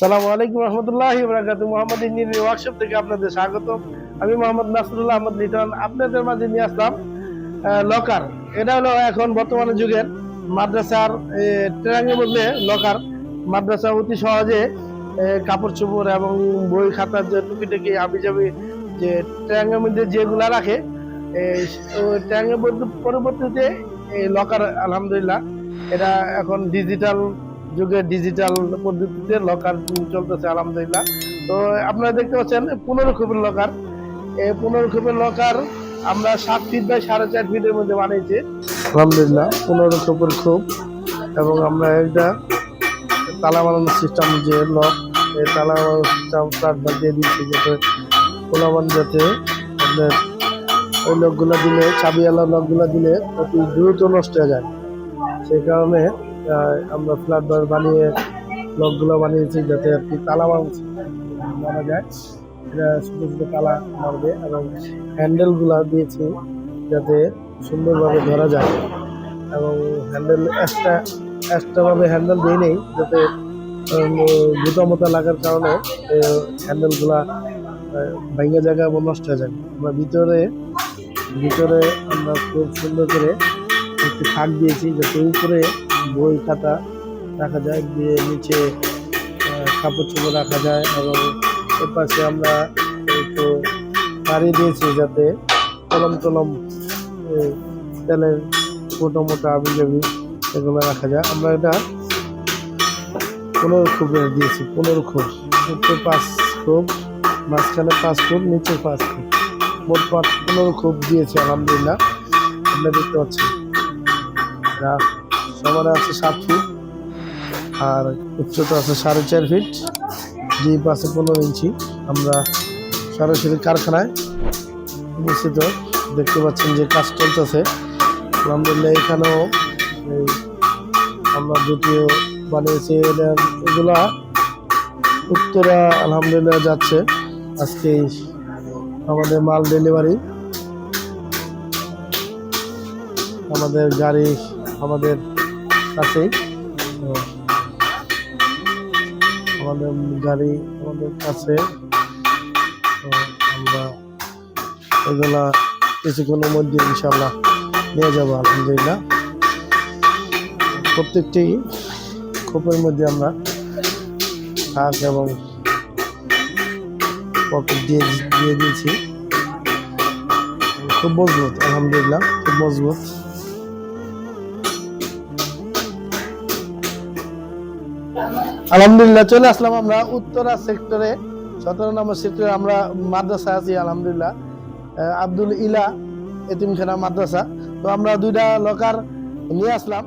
সালামু আলাইকুম রহমতুল্লাহ বরাকাত মোহাম্মদ ইঞ্জিনিয়ারিং ওয়ার্কশপ থেকে আপনাদের স্বাগত আমি মোহাম্মদ নাসরুল্লাহ আহমদ লিটন, আপনাদের মাঝে নিয়ে আসলাম লকার এটা হলো এখন বর্তমানে যুগের মাদ্রাসার ট্রেনের মধ্যে লকার মাদ্রাসা অতি সহজে কাপড় চোপড় এবং বই খাতার যে টুকিটাকি আবি যাবি যে ট্যাঙ্গের মধ্যে যেগুলা রাখে মধ্যে পরবর্তীতে এই লকার আলহামদুলিল্লাহ। এটা এখন ডিজিটাল যুগে ডিজিটাল পদ্ধতিতে লকার চলতেছে, আলহামদুলিল্লাহ। তো আপনারা দেখতে পাচ্ছেন, পনেরো খুবের লকার এই পনেরো খুবের লকার আমরা সাত ফিট বাই সাড়ে চার ফিটের মধ্যে বানিয়েছি। আলহামদুলিল্লাহ, পনেরো খুবের খুব এবং আমরা এটা তালা বানানোর সিস্টেম যে লক এই তালা বানানোর সিস্টেম কার্ডবার দিয়ে দিচ্ছি যাতে পোলাবান যাতে আপনার ওই লকগুলো দিলে চাবিওয়ালা লকগুলো দিলে অতি দ্রুত নষ্ট হয়ে যায়। সেই কারণে আমরা ফ্ল্যাট বার বানিয়ে লকগুলো বানিয়েছি যাতে আর কি তালা মারা যায়। এটা ছোটো ছোটো তালা মারবে এবং হ্যান্ডেলগুলো দিয়েছি যাতে সুন্দরভাবে ধরা যায়। এবং হ্যান্ডেল এক্সট্রা এক্সট্রাভাবে হ্যান্ডেল দিয়ে নেই, যাতে মোতা লাগার কারণে হ্যান্ডেলগুলা ভেঙে জায়গা এবং নষ্ট হয়ে যায় আমরা ভিতরে ভিতরে আমরা খুব সুন্দর করে একটি থাক দিয়েছি, যাতে উপরে বই খাতা রাখা যায়, দিয়ে নিচে কাপড় চোপড় রাখা যায় এবং এর পাশে আমরা একটু বাড়ি দিয়েছি যাতে কলম টলম তেলের মোটা মোটা আবি যাবি এগুলো রাখা যায়। আমরা এটা পনেরো খুবের দিয়েছি, পনেরো খুব। উপরে পাঁচ খুব, মাঝখানে পাঁচ খুব, নিচে পাঁচ খুব। মোট পাঁচ, পনেরো খুব দিয়েছি, আলহামদুলিল্লাহ। আমরা দেখতে পাচ্ছি এটা সবার আছে সাত ফিট আর উচ্চতা আছে সাড়ে চার ফিট ডিপ আছে পনেরো ইঞ্চি। আমরা সরাসরি কারখানায় উপস্থিত। দেখতে পাচ্ছেন যে কাজ চলতেছে। আলহামদুলিল্লাহ, এখানেও এই আমরা দ্বিতীয় বানিয়েছি এগুলা উত্তরা আলহামদুলিল্লাহ যাচ্ছে। আজকে আমাদের মাল ডেলিভারি আমাদের গাড়ি, আমাদের কাছেই তো আমাদের গাড়ি আমাদের কাছে। তো আমরা এগুলা কিছুক্ষণের মধ্যে ইনশাল্লাহ নিয়ে যাব, আলহামদুলিল্লাহ। প্রত্যেকটি খোপের মধ্যে আমরা থাক এবং পকেট দিয়ে দিয়ে দিয়েছি। খুব মজবুত, আলহামদুলিল্লাহ, খুব মজবুত। আলহামদুলিল্লাহ, চলে আসলাম আমরা উত্তরা সেক্টরে। সতেরো নম্বর সেক্টরে আমরা মাদ্রাসা আছি, আলহামদুলিল্লাহ। আব্দুল ইলা এতিমখানা মাদ্রাসা। তো আমরা দুইটা লকার নিয়ে আসলাম।